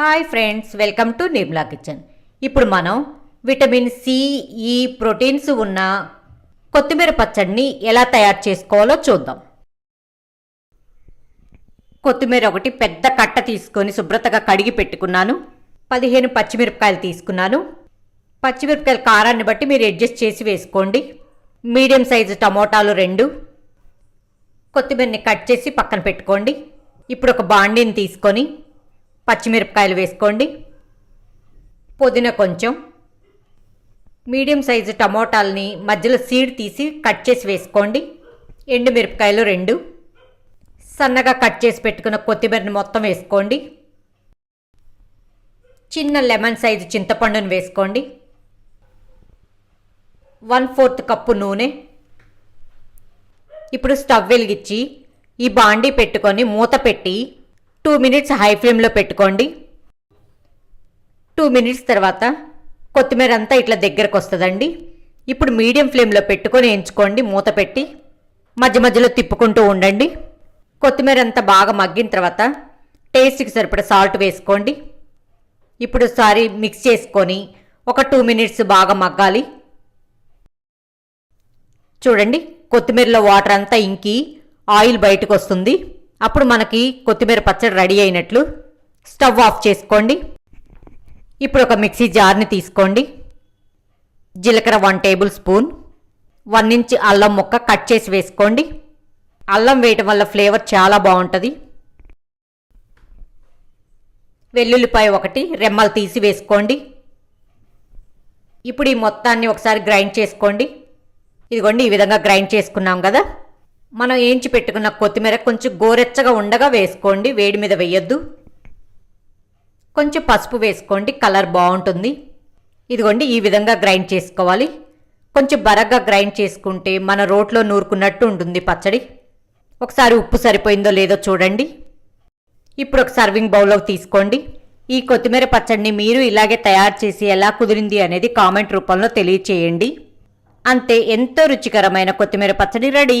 Hi friends welcome to Nirmala kitchen. ఇప్పుడు మనం vitamin C ఈ ప్రోటీన్స్ ఉన్న కొత్తిమీర పచ్చడిని ఎలా తయారు చేసుకోవాలో చూద్దాం. కొత్తిమీర ఒకటి పెద్ద కట్ట తీసుకొని శుభ్రతగా కడిగి పెట్టుకున్నాను. పదిహేను పచ్చిమిరపకాయలు తీసుకున్నాను. పచ్చిమిరపకాయల కారాన్ని బట్టి మీరు అడ్జస్ట్ చేసి వేసుకోండి. మీడియం సైజు టమోటాలు రెండు. కొత్తిమీరని కట్ చేసి పక్కన పెట్టుకోండి. ఇప్పుడు ఒక బాండీని తీసుకొని పచ్చిమిరపకాయలు వేసుకోండి. పుదీనా కొంచెం. మీడియం సైజు టమోటాలని మధ్యలో సీడ్ తీసి కట్ చేసి వేసుకోండి. ఎండు మిరపకాయలు రెండు. సన్నగా కట్ చేసి పెట్టుకున్న కొత్తిమీరని మొత్తం వేసుకోండి. చిన్న లెమన్ సైజు చింతపండుని వేసుకోండి. వన్ ఫోర్త్ కప్పు నూనె. ఇప్పుడు స్టవ్ వెలిగించి ఈ బాండీ పెట్టుకొని మూత పెట్టి టూ మినిట్స్ హై ఫ్లేమ్లో పెట్టుకోండి. టూ మినిట్స్ తర్వాత కొత్తిమీర అంతా ఇట్లా దగ్గరకు వస్తుందండి. ఇప్పుడు మీడియం ఫ్లేమ్లో పెట్టుకొని ఎంచుకోండి మూత పెట్టి మధ్య మధ్యలో తిప్పుకుంటూ ఉండండి. కొత్తిమీర అంతా బాగా మగ్గిన తర్వాత టేస్ట్కి సరిపడ సాల్ట్ వేసుకోండి. ఇప్పుడు సారి మిక్స్ చేసుకొని ఒక టూ మినిట్స్ బాగా మగ్గాలి. చూడండి కొత్తిమీరలో వాటర్ అంతా ఇంకి ఆయిల్ బయటకు వస్తుంది. అప్పుడు మనకి కొత్తిమీర పచ్చడి రెడీ అయినట్లు స్టవ్ ఆఫ్ చేసుకోండి. ఇప్పుడు ఒక మిక్సీ జార్ని తీసుకోండి. జీలకర్ర one tablespoon one inch అల్లం ముక్క కట్ చేసి వేసుకోండి. అల్లం వేయటం వల్ల ఫ్లేవర్ చాలా బాగుంటుంది. వెల్లుల్లిపాయ ఒకటి రెమ్మలు తీసి వేసుకోండి. ఇప్పుడు ఈ మొత్తాన్ని ఒకసారి గ్రైండ్ చేసుకోండి. ఇదిగోండి ఈ విధంగా గ్రైండ్ చేసుకున్నాం కదా. మనం ఏంచి పెట్టుకున్న కొత్తిమీర కొంచెం గోరెచ్చగా ఉండగా వేసుకోండి. వేడి మీద వేయొద్దు. కొంచెం పసుపు వేసుకోండి. కలర్ బాగుంటుంది. ఇదిగోండి ఈ విధంగా గ్రైండ్ చేసుకోవాలి. కొంచెం బరగ్గా గ్రైండ్ చేసుకుంటే మన రోట్లో నూరుకున్నట్టు ఉంటుంది పచ్చడి. ఒకసారి ఉప్పు సరిపోయిందో లేదో చూడండి. ఇప్పుడు ఒక సర్వింగ్ బౌల్లోకి తీసుకోండి. ఈ కొత్తిమీర పచ్చడిని మీరు ఇలాగే తయారు చేసి ఎలా కుదిరింది అనేది కామెంట్ రూపంలో తెలియచేయండి. అంతే ఎంతో రుచికరమైన కొత్తిమీర పచ్చడి రెడీ.